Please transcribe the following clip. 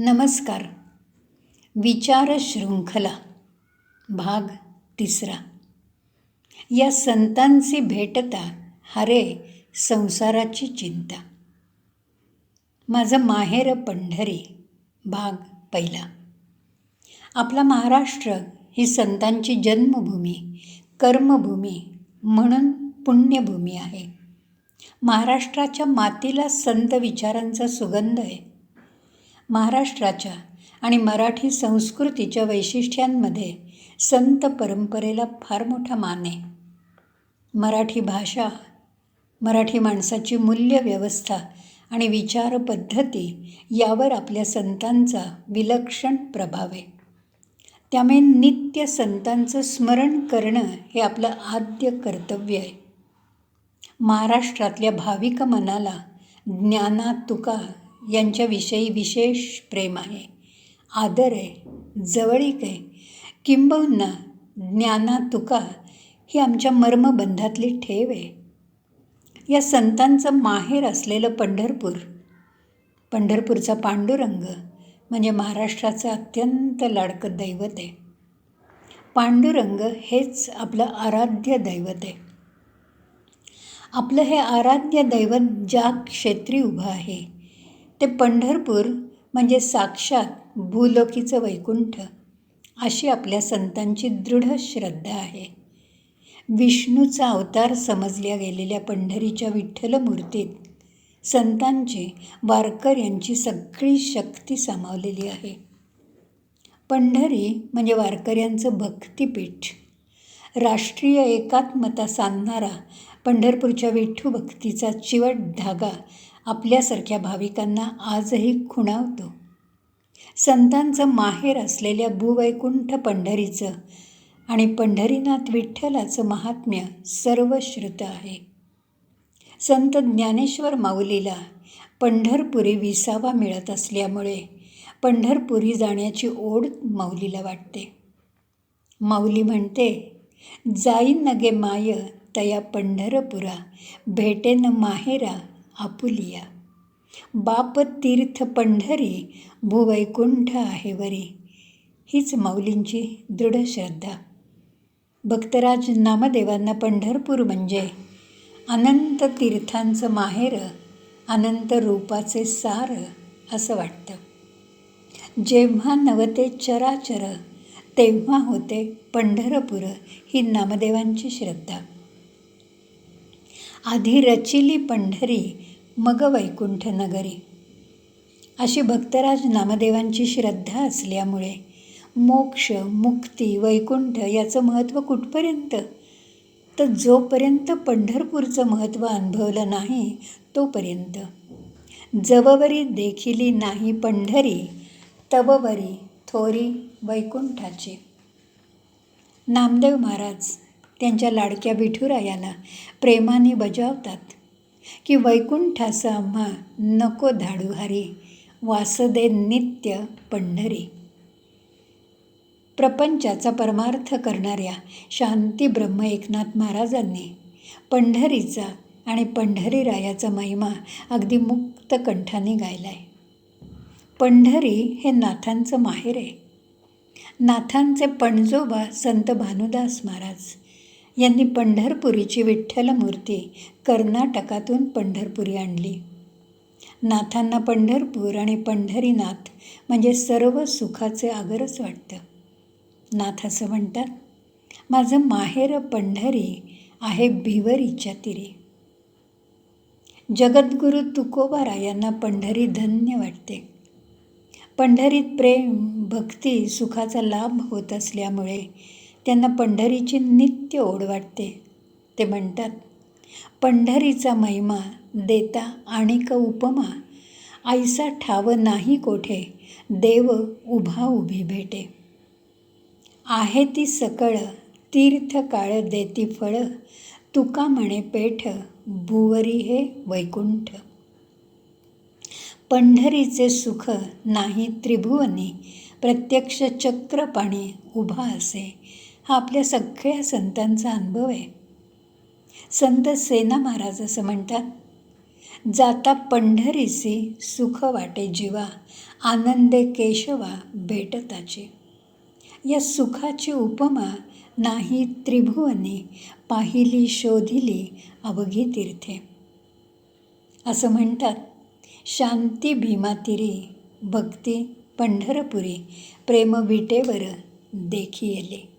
नमस्कार. विचार शृंखला भाग तिसरा. या संतांची भेटता हरे संसाराची चिंता. माझं माहेर पंढरी भाग पहिला. आपला महाराष्ट्र ही संतांची जन्मभूमी कर्मभूमी म्हणून पुण्यभूमी आहे. महाराष्ट्राच्या मातीला संत विचारांचा सुगंध आहे. महाराष्ट्राच्या आणि मराठी संस्कृतीच्या वैशिष्ट्यांमध्ये संत परंपरेला फार मोठा मान आहे. मराठी भाषा मराठी माणसाची मूल्य व्यवस्था आणि विचारपद्धती यावर आपल्या संतांचा विलक्षण प्रभाव आहे. त्यामुळे नित्य संतांचं स्मरण करणं हे आपलं आद्य कर्तव्य आहे. महाराष्ट्रातल्या भाविक मनाला ज्ञाना तुका यांच्याविषयी विशेष प्रेम आहे. आदर आहे जवळीक आहे. किंबहुना ज्ञाना तुका ही आमच्या मर्मबंधातली ठेव आहे. या संतांचं माहेर असलेलं पंढरपूर पंढरपूरचा पांडुरंग म्हणजे महाराष्ट्राचं अत्यंत लाडकं दैवत आहे. पांडुरंग हेच आपलं आराध्य दैवत आहे. आपलं हे आराध्य दैवत ज्या क्षेत्री उभं आहे ते पंढरपूर म्हणजे साक्षात भूलोकीचं वैकुंठ अशी आपल्या संतांची दृढ श्रद्धा आहे. विष्णूचा अवतार समजल्या गेलेल्या पंढरीच्या विठ्ठल मूर्तीत संतांची वारकर यांची सगळी शक्ती सामावलेली आहे. पंढरी म्हणजे वारकऱ्यांचं भक्तिपीठ. राष्ट्रीय एकात्मता सांधणारा पंढरपूरच्या विठ्ठू भक्तीचा चिवट धागा आपल्यासारख्या भाविकांना आजही खुणावतो. संतांचं माहेर असलेल्या भूवैकुंठ पंढरीचं आणि पंढरीनाथ विठ्ठलाचं महात्म्य सर्वश्रुत आहे. संत ज्ञानेश्वर माऊलीला पंढरपुरी विसावा मिळत असल्यामुळे पंढरपुरी जाण्याची ओढ माऊलीला वाटते. माऊली म्हणते जाईन नगे माय तया पंढरपुरा भेटेन माहेरा आपुलिया बाप तीर्थ पंढरी भूवैकुंठ आहे वरी. हीच माऊलींची दृढ श्रद्धा. भक्तराज नामदेवांना पंढरपूर म्हणजे अनंत तीर्थांचं माहेर अनंत रूपाचे सार असं वाटतं. जेव्हा नवते चराचर तेव्हा होते पंढरपूर ही नामदेवांची श्रद्धा. आधी रचिली पंढरी मग वैकुंठ नगरी अशी भक्तराज नामदेवांची श्रद्धा असल्यामुळे मोक्ष मुक्ती वैकुंठ याचं महत्त्व कुठपर्यंत? तर जोपर्यंत पंढरपूरचं महत्त्व अनुभवलं नाही तोपर्यंत. जववरी देखिली नाही पंढरी तववरी थोरी वैकुंठाची. नामदेव महाराज त्यांच्या लाडक्या विठुरायाला प्रेमाने बजावतात. की वैकुंठाचं आम्हा नको धाडू हरी वासदे नित्य पंढरी. प्रपंचाचा परमार्थ करणाऱ्या शांती ब्रह्म एकनाथ महाराजांनी पंढरीचा आणि पंढरीरायाचा महिमा अगदी मुक्त कंठाने गायला आहे पंढरी हे नाथांचं माहेर आहे. नाथांचे पणजोबा संत भानुदास महाराज यांनी पंढरपुरीची विठ्ठल मूर्ती कर्नाटकातून पंढरपुरी आणली. नाथांना पंढरपूर आणि पंढरीनाथ म्हणजे सर्व सुखाचे आगरच वाटतं. नाथ असं म्हणतात माझं माहेर पंढरी आहे भिवरीच्या तिरी. जगद्गुरू तुकोबारायांना पंढरी धन्य वाटते. पंढरीत प्रेम भक्ती सुखाचा लाभ होत असल्यामुळे त्यांना पंढरीची नित्य ओढ वाटते. ते म्हणतात पंढरीचा महिमा देता आणिक उपमा. आईसा ठाव नाही कोठे देव उभा उभी भेटे. आहे ती सकळ तीर्थ काळ देती फळ. तुका म्हणे पेठ भुवरी हे वैकुंठ. पंढरीचे सुख नाही त्रिभुवनी. प्रत्यक्ष चक्रपाणी उभा असे. हा आपल्या सगळ्या संतांचा अनुभव आहे. संत सेना महाराज असं म्हणतात जाता पंढरीसी सुख वाटे जीवा आनंदे केशवा भेटताची. या सुखाची उपमा नाही त्रिभुवनी पाहिली शोधिली अवघी तीर्थे. असं म्हणतात शांती भीमातिरी भक्ती पंढरपुरी प्रेमविटेवर देखी येले